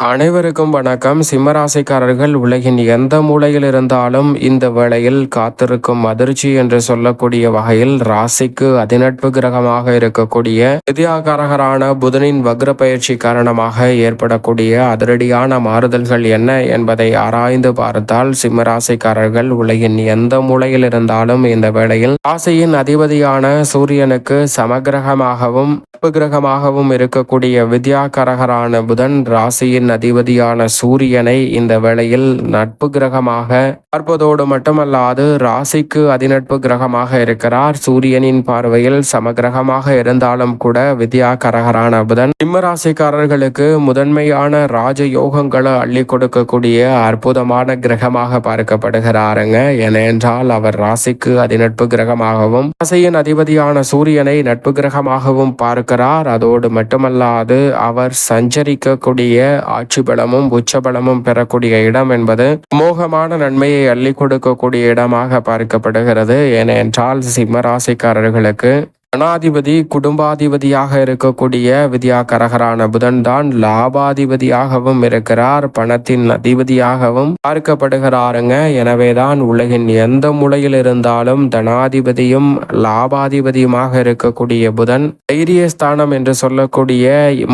அனைவருக்கும் வணக்கம். சிம்மராசிக்காரர்கள் உலகின் எந்த மூலையில் இருந்தாலும் இந்த வேளையில் காத்திருக்கும் அதிர்ச்சி என்று சொல்லக்கூடிய வகையில் ராசிக்கு அதிநட்பு கிரகமாக இருக்கக்கூடிய வித்யாகாரகரான புதனின் வக்ர பயிற்சி காரணமாக ஏற்படக்கூடிய அதிரடியான மாறுதல்கள் என்ன என்பதை ஆராய்ந்து பார்த்தால் சிம்மராசிக்காரர்கள் உலகின் எந்த மூலையில் இருந்தாலும் இந்த வேளையில் ராசியின் அதிபதியான சூரியனுக்கு சமகிரகமாகவும் கிரகமாகவும் இருக்கக்கூடிய வித்யாகரகரான புதன் ராசியின் அதிபதியான சூரியனை இந்த வேளையில் நட்பு கிரகமாக பார்ப்பதோடு மட்டுமல்லாது ராசிக்கு அதிநட்பு கிரகமாக இருக்கிறார். சூரியனின் பார்வையில் சமகிரகமாக இருந்தாலும் கூட வித்யாகரகரான புதன் சிம்மராசிக்காரர்களுக்கு முதன்மையான ராஜ யோகங்களை அள்ளி கொடுக்கக்கூடிய அற்புதமான கிரகமாக பார்க்கப்படுகிறாருங்க. ஏனென்றால் அவர் ராசிக்கு அதிநட்பு கிரகமாகவும் ராசியின் அதிபதியான சூரியனை நட்பு கிரகமாகவும் பார்க்கிறார். அதோடு மட்டுமல்லாது அவர் சஞ்சரிக்கக்கூடிய ஆட்சி பலமும் உச்ச பலமும் பெறக்கூடிய இடம் என்பது மோகமான நன்மையை அள்ளி கொடுக்கக்கூடிய இடமாக பார்க்கப்படுகிறது. ஏனென்றால் சிம்ம ராசிக்காரர்களுக்கு தனாதிபதி குடும்பாதிபதியாக இருக்கக்கூடிய வித்யா கரகரான புதன் தான் லாபாதிபதியாகவும் இருக்கிறார் பணத்தின் அதிபதியாகவும் பார்க்கப்படுகிறாருங்க. எனவேதான் உலகின் எந்த மூலையில் இருந்தாலும் தனாதிபதியும் லாபாதிபதியுமாக இருக்கக்கூடிய புதன் தைரியஸ்தானம் என்று சொல்லக்கூடிய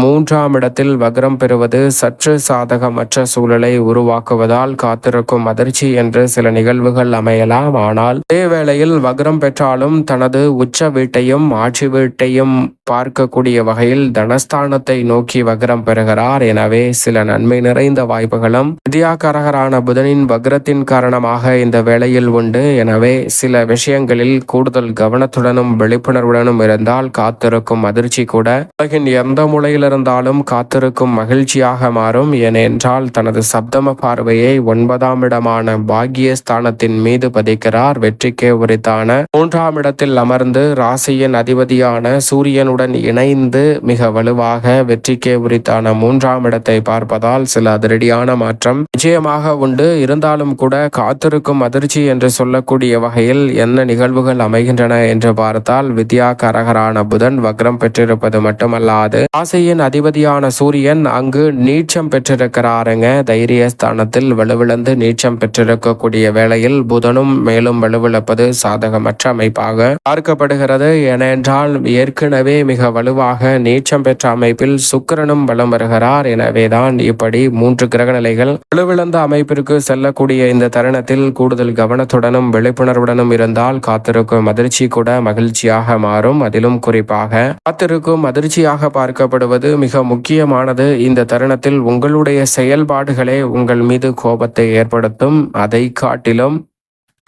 மூன்றாம் இடத்தில் வக்ரம் பெறுவது சற்று சாதகமற்ற சூழலை உருவாக்குவதால் காத்திருக்கும் அதிர்ச்சி என்று சில நிகழ்வுகள் அமையலாம். ஆனால் அதே வேளையில் வக்ரம் பெற்றாலும் தனது உச்ச வீட்டையும் வீட்டையும் ஆட்சி வீட்டையும் பார்க்கக்கூடிய வகையில் தனஸ்தானத்தை நோக்கி வக்ரம் பெறுகிறார். எனவே சில நன்மை நிறைந்த வாய்ப்புகளும் வித்யாகரகரான புதனின் வக்ரத்தின் காரணமாக இந்த வேளையில் உண்டு. எனவே சில விஷயங்களில் கூடுதல் கவனத்துடனும் விழிப்புணர்வுடனும் இருந்தால் காத்திருக்கும் அதிர்ச்சி கூட உலகின் எந்த மூலையிலிருந்தாலும் காத்திருக்கும் மகிழ்ச்சியாக மாறும். ஏனென்றால் தனது சப்தம பார்வையை ஒன்பதாம் இடமான பாகியஸ்தானத்தின் மீது பதிக்கிறார். வெற்றிக்கே உரித்தான மூன்றாம் இடத்தில் அமர்ந்து ராசியின் அதிபதியான சூரியனுடன் இணைந்து மிக வலுவாக வெற்றிக்கே உரித்தான மூன்றாம் இடத்தை பார்ப்பதால் சில அதிரடியான மாற்றம் நிச்சயமாக உண்டு. இருந்தாலும் கூட காத்திருக்கும் அதிர்ச்சி என்று சொல்லக்கூடிய வகையில் என்ன நிகழ்வுகள் அமைகின்றன என்று பார்த்தால் வித்யா கரகரான புதன் வக்ரம் பெற்றிருப்பது மட்டுமல்லாது ஆசையின் அதிபதியான சூரியன் அங்கு நீச்சம் பெற்றிருக்கிறாருங்க. தைரியஸ்தானத்தில் வலுவிழந்து நீச்சம் பெற்றிருக்கக்கூடிய வேளையில் புதனும் மேலும் வலுவிழப்பது சாதகமற்ற அமைப்பாக பார்க்கப்படுகிறது. என ஏனென்றால் ஏற்கனவே மிக வலுவாக நீச்சம் பெற்ற அமைப்பில் சுக்கரனும் வலம் வருகிறார். எனவேதான் இப்படி மூன்று கிரக நிலைகள் வலுவிழந்த அமைப்பிற்கு செல்லக்கூடிய இந்த தருணத்தில் கூடுதல் கவனத்துடனும் விழிப்புணர்வுடனும் இருந்தால் காத்திருக்கும் அதிர்ச்சி கூட மகிழ்ச்சியாக மாறும். அதிலும் குறிப்பாக காத்திருக்கும் அதிர்ச்சியாக பார்க்கப்படுவது மிக முக்கியமானது. இந்த தருணத்தில் உங்களுடைய செயல்பாடுகளே உங்கள் மீது கோபத்தை ஏற்படுத்தும். அதை காட்டிலும்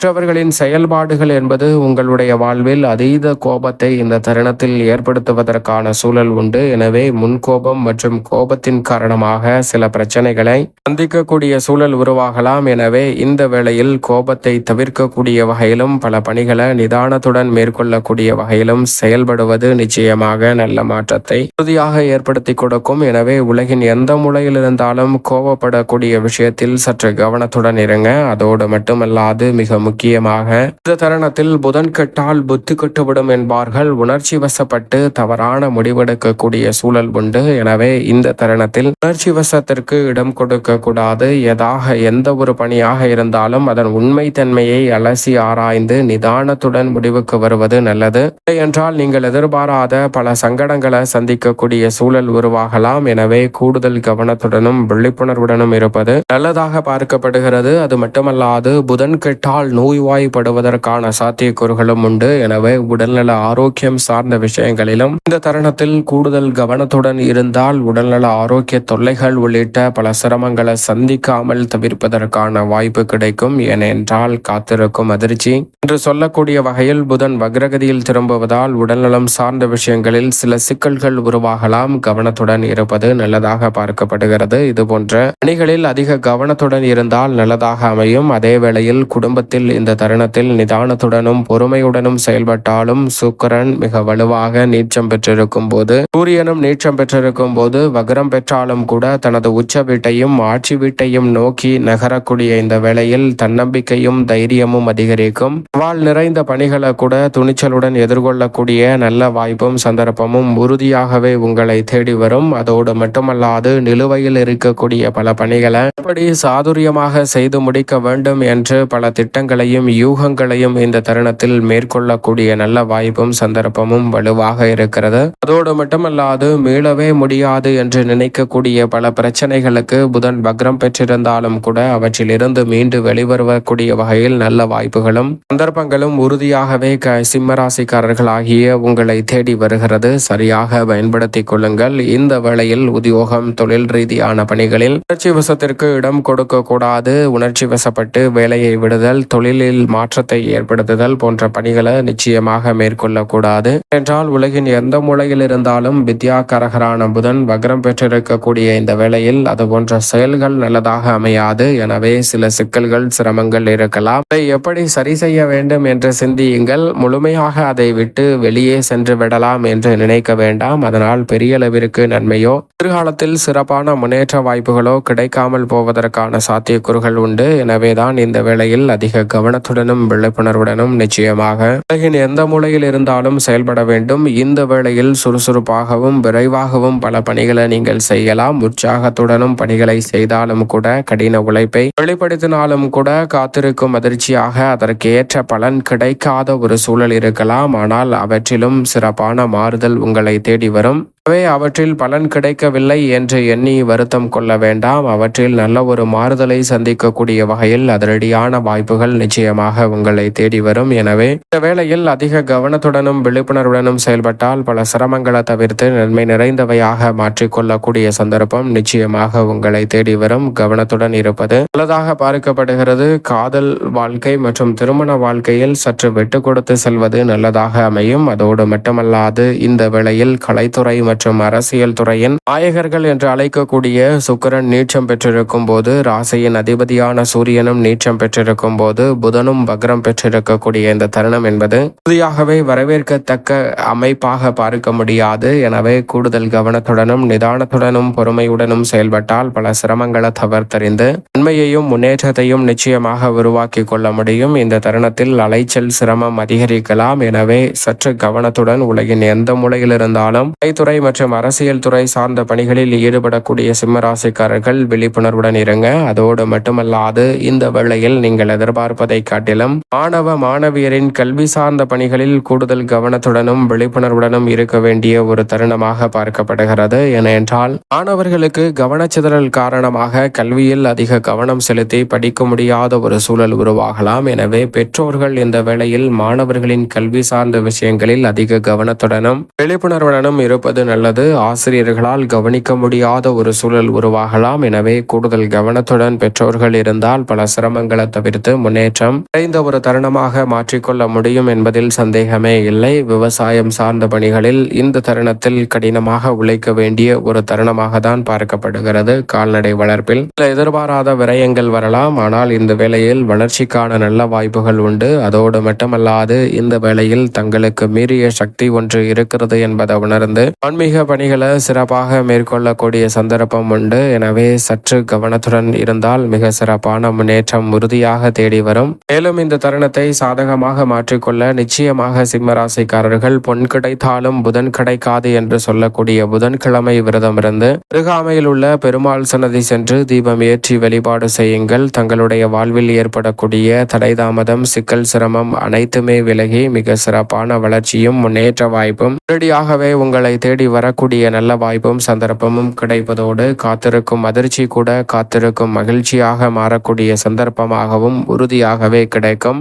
மற்றவர்களின் செயல்பாடுகள் என்பது உங்களுடைய வாழ்வில் அதீத கோபத்தை இந்த தருணத்தில் ஏற்படுத்துவதற்கான சூழல் உண்டு. எனவே முன்கோபம் மற்றும் கோபத்தின் காரணமாக சில பிரச்சனைகளை சந்திக்கக்கூடிய சூழல் உருவாகலாம். எனவே இந்த வேளையில் கோபத்தை தவிர்க்கக்கூடிய வகையிலும் பல பணிகளை நிதானத்துடன் மேற்கொள்ளக்கூடிய வகையிலும் செயல்படுவது நிச்சயமாக நல்ல மாற்றத்தை உறுதியாக ஏற்படுத்தி கொடுக்கும். எனவே உலகின் எந்த மூலையில் இருந்தாலும் கோபப்படக்கூடிய விஷயத்தில் சற்று கவனத்துடன் இருங்க. அதோடு மட்டுமல்லாது மிக முக்கியமாக இந்த தருணத்தில் புதன் கெட்டால் புத்தி கட்டுவிடும் என்பார்கள். உணர்ச்சி வசப்பட்டு தவறான முடிவெடுக்கக்கூடிய சூழல் உண்டு. எனவே இந்த தருணத்தில் உணர்ச்சி வசத்திற்கு இடம் கொடுக்க கூடாது. எதாக எந்த ஒரு பணியாக இருந்தாலும் அதன் உண்மை தன்மையை அலசி ஆராய்ந்து நிதானத்துடன் முடிவுக்கு வருவது நல்லது. என்றால் நீங்கள் எதிர்பாராத பல சங்கடங்களை சந்திக்கக்கூடிய சூழல் உருவாகலாம். எனவே கூடுதல் கவனத்துடனும் விழிப்புணர்வுடனும் இருப்பது நல்லதாக பார்க்கப்படுகிறது. அது மட்டுமல்லாது புதன் கெட்டால் நோய்வாய்ப்படுவதற்கான சாத்தியக்கூறுகளும் உண்டு. எனவே உடல்நல ஆரோக்கியம் சார்ந்த விஷயங்களிலும் இந்த தருணத்தில் கூடுதல் கவனத்துடன் இருந்தால் உடல்நல ஆரோக்கிய தொல்லைகள் உள்ளிட்ட பல சிரமங்களை சந்திக்காமல் தவிர்ப்பதற்கான வாய்ப்பு கிடைக்கும். ஏனென்றால் காத்திருக்கும் அதிர்ச்சி. என்று சொல்லக்கூடிய வகையில் புதன் வக்ரகதியில் திரும்புவதால் உடல்நலம் சார்ந்த விஷயங்களில் சில சிக்கல்கள் உருவாகலாம். கவனத்துடன் இருப்பது நல்லதாக பார்க்கப்படுகிறது. இது போன்ற பணிகளில் அதிக கவனத்துடன் இருந்தால் நல்லதாக அமையும். அதே வேளையில் குடும்பத்தில் வேளையில் இந்த தருணத்தில் நிதானத்துடனும் பொறுமையுடனும் செயல்பட்டாலும் சுக்கரன் மிக வலுவாக நீச்சம் பெற்றிருக்கும் போது சூரியனும் நீச்சம் பெற்றிருக்கும் போது வக்ரம் பெற்றாலும் கூட தனது உச்ச வீட்டையும் ஆட்சி வீட்டையும் நோக்கி நகரக்கூடிய இந்த வேளையில் தன்னம்பிக்கையும் தைரியமும் அதிகரிக்கும். வாழ் நிறைந்த பணிகளை கூட துணிச்சலுடன் எதிர்கொள்ளக்கூடிய நல்ல வாய்ப்பும் சந்தர்ப்பமும் உறுதியாகவே உங்களை தேடி வரும். அதோடு மட்டுமல்லாது நிலுவையில் இருக்கக்கூடிய பல பணிகளை எப்படி சாதுரியமாக செய்து முடிக்க வேண்டும் என்று பல திட்டங்கள் திட்டங்களையும் யூகங்களையும் இந்த தருணத்தில் மேற்கொள்ளக்கூடிய நல்ல வாய்ப்பும் சந்தர்ப்பமும் வலுவாக இருக்கிறது. அதோடு மட்டுமல்லாது மீளவே முடியாது என்று நினைக்கக்கூடிய பல பிரச்சனைகளுக்கு புதன் வக்ரம் பெற்றிருந்தாலும் கூட அவற்றிலிருந்து மீண்டு வெளிவரக்கூடிய வகையில் நல்ல வாய்ப்புகளும் சந்தர்ப்பங்களும் உறுதியாகவே க சிம்மராசிக்காரர்கள் ஆகிய உங்களை தேடி வருகிறது. சரியாக பயன்படுத்திக் கொள்ளுங்கள். இந்த வேளையில் உத்தியோகம் தொழில் ரீதியான பணிகளில் உணர்ச்சி வசத்திற்கு இடம் கொடுக்க கூடாது. உணர்ச்சி வசப்பட்டு வேலையை விடுதல் தொழில் தொழிலில் மாற்றத்தை ஏற்படுத்துதல் போன்ற பணிகளை நிச்சயமாக மேற்கொள்ளக்கூடாது. என்றால் உலகின் எந்த மூலையில் இருந்தாலும் வித்யாகரகரான புதன் வக்ரம் பெற்றிருக்கக்கூடிய இந்த வேளையில் அது போன்ற செயல்கள் நல்லதாக அமையாது. எனவே சில சிக்கல்கள் சிரமங்கள் இருக்கலாம். அதை எப்படி சரி செய்ய வேண்டும் என்று சிந்தியுங்கள். முழுமையாக அதை விட்டு வெளியே சென்று விடலாம் என்று நினைக்க வேண்டாம். அதனால் பெரிய அளவிற்கு நன்மையோ எதிர்காலத்தில் சிறப்பான முன்னேற்ற வாய்ப்புகளோ கிடைக்காமல் போவதற்கான சாத்தியக்கூறுகள் உண்டு. எனவேதான் இந்த வேளையில் அதிக கவனத்துடனும் விழிப்புணர்வுடனும் நிச்சயமாக உலகின் எந்த மூலையில் இருந்தாலும் செயல்பட வேண்டும். இந்த வேளையில் சுறுசுறுப்பாகவும் விரைவாகவும் பல பணிகளை நீங்கள் செய்யலாம். உற்சாகத்துடனும் பணிகளை செய்தாலும் கூட கடின உழைப்பை வெளிப்படுத்தினாலும் கூட காத்திருக்கும் அதிர்ச்சியாக அதற்கேற்ற பலன் கிடைக்காத ஒரு சூழல் இருக்கலாம். ஆனால் அவற்றிலும் சிறப்பான மாறுதல் உங்களை தேடி வரும். எனவே அவற்றில் பலன் கிடைக்கவில்லை என்று எண்ணி வருத்தம் கொள்ள வேண்டாம். அவற்றில் நல்ல ஒரு மாறுதலை சந்திக்கக்கூடிய வகையில் அதிரடியான வாய்ப்புகள் நிச்சயமாக உங்களை தேடி வரும். எனவே இந்த வேளையில் அதிக கவனத்துடனும் விழிப்புணர்வுடனும் செயல்பட்டால் பல சிரமங்களை தவிர்த்து நன்மை நிறைந்தவையாக மாற்றிக்கொள்ளக்கூடிய சந்தர்ப்பம் நிச்சயமாக உங்களை தேடி வரும். கவனத்துடன் இருப்பது நல்லதாக பார்க்கப்படுகிறது. காதல் வாழ்க்கை மற்றும் திருமண வாழ்க்கையில் சற்று விட்டு கொடுத்து செல்வது நல்லதாக அமையும். அதோடு மட்டுமல்லாது இந்த வேளையில் கலைத்துறை மற்றும் அரசியல் துறையின் நாயகர்கள் என்று அழைக்கக்கூடிய சுக்கிரன் நீச்சம் பெற்றிருக்கும் போது ராசியின் அதிபதியான சூரியனும் நீச்சம் பெற்றிருக்கும் போது புதனும் வக்ரம் பெற்றிருக்கக்கூடிய இந்த தருணம் என்பது உறுதியாகவே வரவேற்கத்தக்க அமைப்பாக பார்க்க முடியாது. எனவே கூடுதல் கவனத்துடனும் நிதானத்துடனும் பொறுமையுடனும் செயல்பட்டால் பல சிரமங்களை தவிர்த்தறிந்து நன்மையையும் முன்னேற்றத்தையும் நிச்சயமாக உருவாக்கி கொள்ள முடியும். இந்த தருணத்தில் அலைச்சல் சிரமம் அதிகரிக்கலாம். எனவே சற்று கவனத்துடன் உலகின் எந்த மூலையில் இருந்தாலும் கலைத்துறை மற்றும் அரசியல் துறை சார்ந்த பணிகளில் ஈடுபடக்கூடிய சிம்மராசிக்காரர்கள் விழிப்புணர்வுடன் இருங்க. அதோடு மட்டுமல்லாது இந்த வேளையில் நீங்கள் எதிர்பார்ப்பதை காட்டிலும் மாணவ மாணவியரின் கல்வி சார்ந்த பணிகளில் கூடுதல் கவனத்துடனும் விழிப்புணர்வுடனும் இருக்க வேண்டிய ஒரு தருணமாக பார்க்கப்படுகிறது. என என்றால் மாணவர்களுக்கு கவனச்சிதறல் காரணமாக கல்வியில் அதிக கவனம் செலுத்தி படிக்க முடியாத ஒரு சூழல் உருவாகலாம். எனவே பெற்றோர்கள் இந்த வேளையில் மாணவர்களின் கல்வி சார்ந்த விஷயங்களில் அதிக கவனத்துடனும் விழிப்புணர்வுடனும் இருப்பது அல்லது ஆசிரியர்களால் கவனிக்க முடியாத ஒரு சூழல் உருவாகலாம். எனவே கூடுதல் கவனத்துடன் பெற்றோர்கள் இருந்தால் பல சிரமங்களை தவிர்த்து முன்னேற்றம் குறைந்த ஒரு தருணமாக மாற்றிக்கொள்ள முடியும் என்பதில் சந்தேகமே இல்லை. விவசாயம் சார்ந்த பணிகளில் இந்த தருணத்தில் கடினமாக உழைக்க வேண்டிய ஒரு தருணமாக தான் பார்க்கப்படுகிறது. கால்நடை வளர்ப்பில் சில எதிர்பாராத விரயங்கள் வரலாம். ஆனால் இந்த வேளையில் வளர்ச்சிக்கான நல்ல வாய்ப்புகள் உண்டு. அதோடு மட்டுமல்லாது இந்த வேளையில் தங்களுக்கு மீறிய சக்தி ஒன்று இருக்கிறது என்பதை உணர்ந்து ஆன்மீக பணிகளை சிறப்பாக மேற்கொள்ளக்கூடிய சந்தர்ப்பம் உண்டு. எனவே சற்று கவனத்துடன் இருந்தால் மிக சிறப்பான முன்னேற்றம் உறுதியாக தேடி வரும். மேலும் இந்த தருணத்தை சாதகமாக மாற்றிக்கொள்ள நிச்சயமாக சிம்மராசிக்காரர்கள் பொன் கிடைத்தாலும் புதன் கிடைக்காது என்று சொல்லக்கூடிய புதன்கிழமை விரதம் இருந்து அருகாமையில் உள்ள பெருமாள் சன்னதி சென்று தீபம் ஏற்றி வழிபாடு செய்யுங்கள். தங்களுடைய வாழ்வில் ஏற்படக்கூடிய தடை தாமதம் சிக்கல் சிரமம் அனைத்துமே விலகி மிக சிறப்பான வளர்ச்சியும் முன்னேற்ற வாய்ப்பும். உடனடியாகவே உங்களை தேடி தேடி வரக்கூடிய நல்ல வாய்ப்பும் சந்தர்ப்பமும் கிடைப்பதோடு காத்திருக்கும் அதிர்ச்சி கூட காத்திருக்கும் மகிழ்ச்சியாக மாறக்கூடிய சந்தர்ப்பமாகவும் உறுதியாகவே கிடைக்கும்.